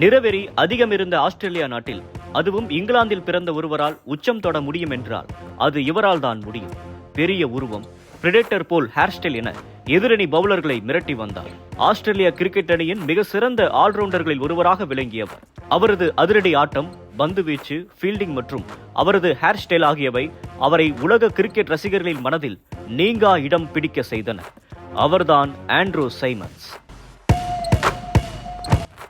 நிறவெறி அதிகம் இருந்த ஆஸ்திரேலியா நாட்டில் அதுவும் இங்கிலாந்தில் பிறந்த ஒருவரால் உச்சம் தொட முடியும் என்றால் அது இவரால் தான் முடியும். பெரிய உருவம் பிரிடேட்டர் போல் ஹேர்ஸ்டைல் என எதிரணி பவுலர்களை மிரட்டி வந்தார். ஆஸ்திரேலியா கிரிக்கெட் அணியின் மிக சிறந்த ஆல்ரவுண்டர்களில் ஒருவராக விளங்கியவர். அவரது அதிரடி ஆட்டம் பந்து வீச்சு ஃபீல்டிங் மற்றும் அவரது ஹேர் ஸ்டைல் ஆகியவை அவரை உலக கிரிக்கெட் ரசிகர்களின் மனதில் நீங்கா இடம் பிடிக்க செய்தன. அவர்தான் ஆண்ட்ரூ சைமன்ஸ்.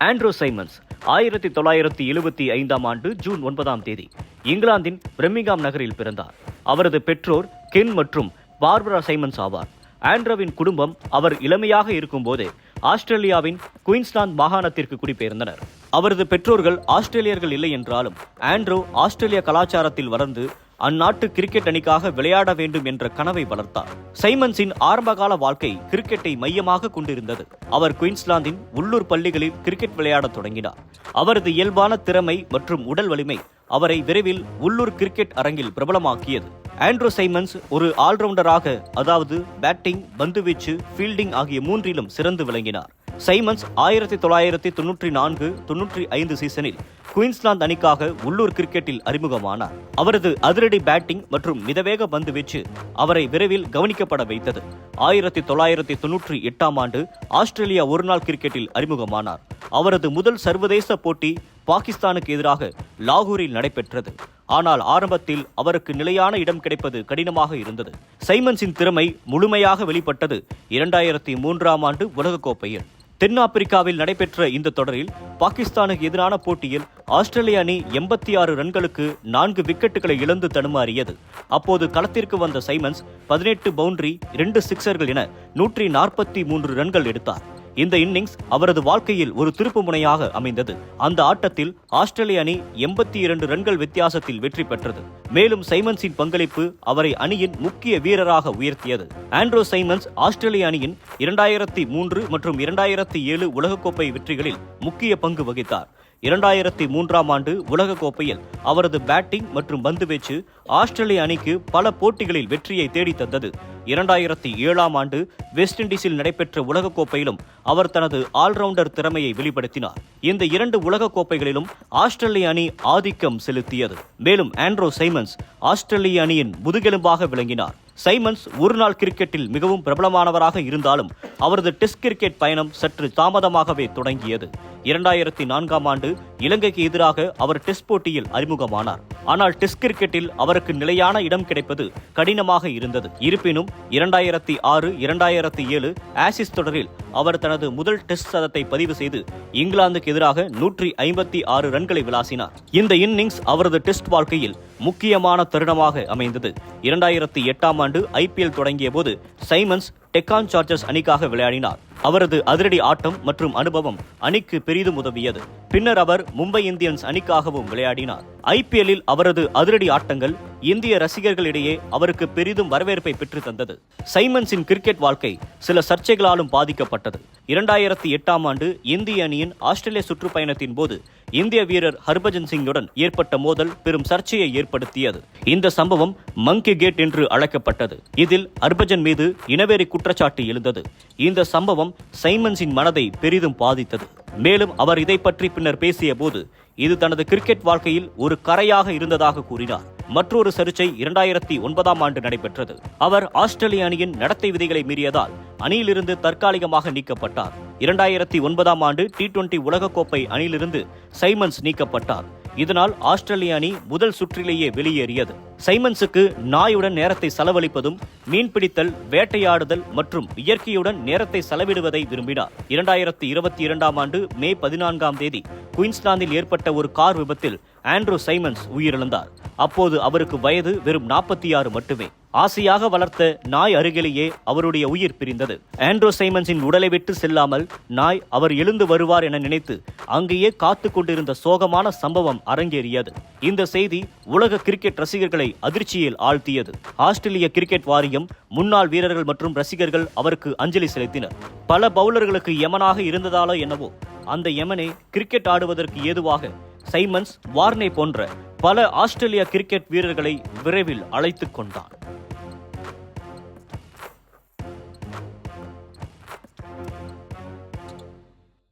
ஆண்ட்ரூ சைமன்ஸ் ஆயிரத்தி தொள்ளாயிரத்தி எழுபத்தி ஐந்தாம் ஆண்டு ஜூன் ஒன்பதாம் தேதி இங்கிலாந்தின் பிரெமிங்காம் நகரில் பிறந்தார். அவரது பெற்றோர் கென் மற்றும் பார்பரா சைமன்ஸ் ஆவார். ஆண்ட்ரோவின் குடும்பம் அவர் இளமையாக இருக்கும்போதே ஆஸ்திரேலியாவின் குயின்ஸ்லாந்து மாகாணத்திற்கு குடிபெயர்ந்தனர். அவரது பெற்றோர்கள் ஆஸ்திரேலியர்கள் இல்லை என்றாலும் ஆண்ட்ரோ ஆஸ்திரேலிய கலாச்சாரத்தில் வளர்ந்து அந்நாட்டு கிரிக்கெட் அணிக்காக விளையாட வேண்டும் என்ற கனவை வளர்த்தார். சைமன்ஸின் ஆரம்பகால வாழ்க்கை கிரிக்கெட்டை மையமாக கொண்டிருந்தது. அவர் குயின்ஸ்லாந்தின் உள்ளூர் பள்ளிகளில் கிரிக்கெட் விளையாடத் தொடங்கினார். அவரது இயல்பான திறமை மற்றும் உடல் வலிமை அவரை விரைவில் உள்ளூர் கிரிக்கெட் அரங்கில் பிரபலமாக்கியது. ஆண்ட்ரூ சைமன்ஸ் ஒரு ஆல்ரவுண்டராக அதாவது பேட்டிங் பந்துவீச்சு ஃபீல்டிங் ஆகிய மூன்றிலும் சிறந்து விளங்கினார். சைமன்ஸ் ஆயிரத்தி தொள்ளாயிரத்தி தொன்னூற்றி நான்கு தொன்னூற்றி ஐந்து சீசனில் குயின்ஸ்லாந்து அணிக்காக உள்ளூர் கிரிக்கெட்டில் அறிமுகமானார். அவரது அதிரடி பேட்டிங் மற்றும் மிதவேக பந்து வீச்சு அவரை விரைவில் கவனிக்கப்பட வைத்தது. ஆயிரத்தி தொள்ளாயிரத்தி தொன்னூற்றி எட்டாம் ஆண்டு ஆஸ்திரேலியா ஒருநாள் கிரிக்கெட்டில் அறிமுகமானார். அவரது முதல் சர்வதேச போட்டி பாகிஸ்தானுக்கு எதிராக லாகூரில் நடைபெற்றது. ஆனால் ஆரம்பத்தில் அவருக்கு நிலையான இடம் கிடைப்பது கடினமாக இருந்தது. சைமன்ஸின் திறமை முழுமையாக வெளிப்பட்டது இரண்டாயிரத்தி மூன்றாம் ஆண்டு உலகக்கோப்பையில். தென்னாப்பிரிக்காவில் நடைபெற்ற இந்த தொடரில் பாகிஸ்தானுக்கு எதிரான போட்டியில் ஆஸ்திரேலிய அணி எண்பத்தி ஆறு ரன்களுக்கு நான்கு விக்கெட்டுகளை இழந்து தடுமாறியது. அப்போது களத்திற்கு வந்த சைமன்ஸ் பதினெட்டு பவுண்டரி இரண்டு சிக்சர்கள் என நூற்றி நாற்பத்தி மூன்று ரன்கள் எடுத்தார். இந்த இன்னிங்ஸ் அவரது வாழ்க்கையில் ஒரு திருப்பு முனையாக அமைந்தது. அந்த ஆட்டத்தில் ஆஸ்திரேலிய அணி எண்பத்தி இரண்டு ரன்கள் வித்தியாசத்தில் வெற்றி பெற்றது. மேலும் சைமன்ஸின் பங்களிப்பு அவரை அணியின் முக்கிய வீரராக உயர்த்தியது. ஆண்ட்ரோ சைமன்ஸ் ஆஸ்திரேலிய அணியின் இரண்டாயிரத்தி மூன்று மற்றும் இரண்டாயிரத்தி ஏழு உலகக்கோப்பை வெற்றிகளில் முக்கிய பங்கு வகித்தார். இரண்டாயிரத்தி மூன்றாம் ஆண்டு உலகக்கோப்பையில் அவரது பேட்டிங் மற்றும் பந்துவீச்சு ஆஸ்திரேலிய அணிக்கு பல போட்டிகளில் வெற்றியை தேடித் தந்தது இரண்டாயிரத்தி ஏழாம் ஆண்டு வெஸ்ட் இண்டீஸில் நடைபெற்ற உலகக்கோப்பையிலும் அவர் தனது ஆல்ரவுண்டர் திறமையை வெளிப்படுத்தினார். இந்த இரண்டு உலகக்கோப்பைகளிலும் ஆஸ்திரேலிய அணி ஆதிக்கம் செலுத்தியது. மேலும் ஆண்ட்ரோ சைமன்ஸ் ஆஸ்திரேலிய அணியின் முதுகெலும்பாக விளங்கினார். சைமன்ஸ் ஒருநாள் கிரிக்கெட்டில் மிகவும் பிரபலமானவராக இருந்தாலும் அவரது டெஸ்ட் கிரிக்கெட் பயணம் சற்று தாமதமாகவே தொடங்கியது. இரண்டாயிரத்தி நான்காம் ஆண்டு இலங்கைக்கு எதிராக அவர் டெஸ்ட் போட்டியில் அறிமுகமானார். ஆனால் டெஸ்ட் கிரிக்கெட்டில் அவருக்கு நிலையான இடம் கிடைப்பது கடினமாக இருந்தது. இருப்பினும் இரண்டாயிரத்தி ஆறு இரண்டாயிரத்தி ஏழு ஆசிஸ் தொடரில் அவர் தனது முதல் டெஸ்ட் சதத்தை பதிவு செய்து இங்கிலாந்துக்கு எதிராக நூற்றி ஐம்பத்தி ஆறு ரன்களை விளாசினார். இந்த இன்னிங்ஸ் அவரது டெஸ்ட் வாழ்க்கையில் முக்கியமான தருணமாக அமைந்தது. இரண்டாயிரத்தி எட்டாம் ஆண்டு ஐபிஎல் தொடங்கிய போது சைமன்ஸ் டெக்கான் சார்ஜர்ஸ் அணிக்காக விளையாடினார். அவரது அதிரடி ஆட்டம் மற்றும் அனுபவம் அணிக்கு பெரிதும் உதவியது. பின்னர் அவர் மும்பை இந்தியன்ஸ் அணிக்காகவும் விளையாடினார். ஐபிஎல்லில் அவரது அதிரடி ஆட்டங்கள் இந்திய ரசிகர்களிடையே அவருக்கு பெரிதும் வரவேற்பை பெற்று தந்தது. சைமன்ஸின் கிரிக்கெட் வாழ்க்கை சில சர்ச்சைகளாலும் பாதிக்கப்பட்டது. இரண்டாயிரத்தி எட்டாம் ஆண்டு இந்திய அணியின் ஆஸ்திரேலிய சுற்றுப்பயணத்தின் போது இந்திய வீரர் ஹர்பஜன் சிங்குடன் ஏற்பட்ட மோதல் பெரும் சர்ச்சையை ஏற்படுத்தியது. இந்த சம்பவம் மங்கி கேட் என்று அழைக்கப்பட்டது. இதில் ஹர்பஜன் மீது இனவெறி குற்றச்சாட்டு எழுந்தது. இந்த சம்பவம் சைமன்ஸின் மனதை பெரிதும் பாதித்தது. மேலும் அவர் இதை பற்றி பின்னர் பேசிய போது இது தனது கிரிக்கெட் வாழ்க்கையில் ஒரு கரையாக இருந்ததாக கூறினார். மற்றொரு சர்ச்சை இரண்டாயிரத்தி ஒன்பதாம் ஆண்டு நடைபெற்றது. அவர் ஆஸ்திரேலிய அணியின் நடத்தை விதிகளை மீறியதால் அணியிலிருந்து தற்காலிகமாக நீக்கப்பட்டார். இரண்டாயிரத்தி ஒன்பதாம் ஆண்டு டி டுவெண்டி உலகக்கோப்பை அணியிலிருந்து சைமன்ஸ் நீக்கப்பட்டார். இதனால் ஆஸ்திரேலிய அணி முதல் சுற்றிலேயே வெளியேறியது. சைமன்ஸுக்கு நாயுடன் நேரத்தை செலவழிப்பதும் மீன்பிடித்தல் வேட்டையாடுதல் மற்றும் இயற்கையுடன் நேரத்தை செலவிடுவதை விரும்பினார். இரண்டாயிரத்தி இருபத்தி இரண்டாம் ஆண்டு மே பதினான்காம் தேதி குயின்ஸ்லாந்தில் ஏற்பட்ட ஒரு கார் விபத்தில் ஆண்ட்ரூ சைமன்ஸ் உயிரிழந்தார். அப்போது அவருக்கு வயது வெறும் நாற்பத்தி ஆறு மட்டுமே. ஆசையாக வளர்த்த நாய் அருகிலேயே அவருடைய உயிர் பிரிந்தது. ஆண்ட்ரோ சைமன்ஸின் உடலை விட்டு செல்லாமல் நாய் அவர் எழுந்து வருவார் என நினைத்து அங்கேயே காத்து கொண்டிருந்த சோகமான சம்பவம் அரங்கேறியது. இந்த செய்தி உலக கிரிக்கெட் ரசிகர்களை அதிர்ச்சியில் ஆழ்த்தியது. ஆஸ்திரேலிய கிரிக்கெட் வாரியம் முன்னாள் வீரர்கள் மற்றும் ரசிகர்கள் அவருக்கு அஞ்சலி செலுத்தினர். பல பவுலர்களுக்கு யமனாக இருந்ததாலோ என்னவோ அந்த யமனே கிரிக்கெட் ஆடுவதற்கு ஏதுவாக சைமன்ஸ் வார்னே போன்ற பல ஆஸ்திரேலிய கிரிக்கெட் வீரர்களை விரைவில் அழைத்துக் கொண்டான்.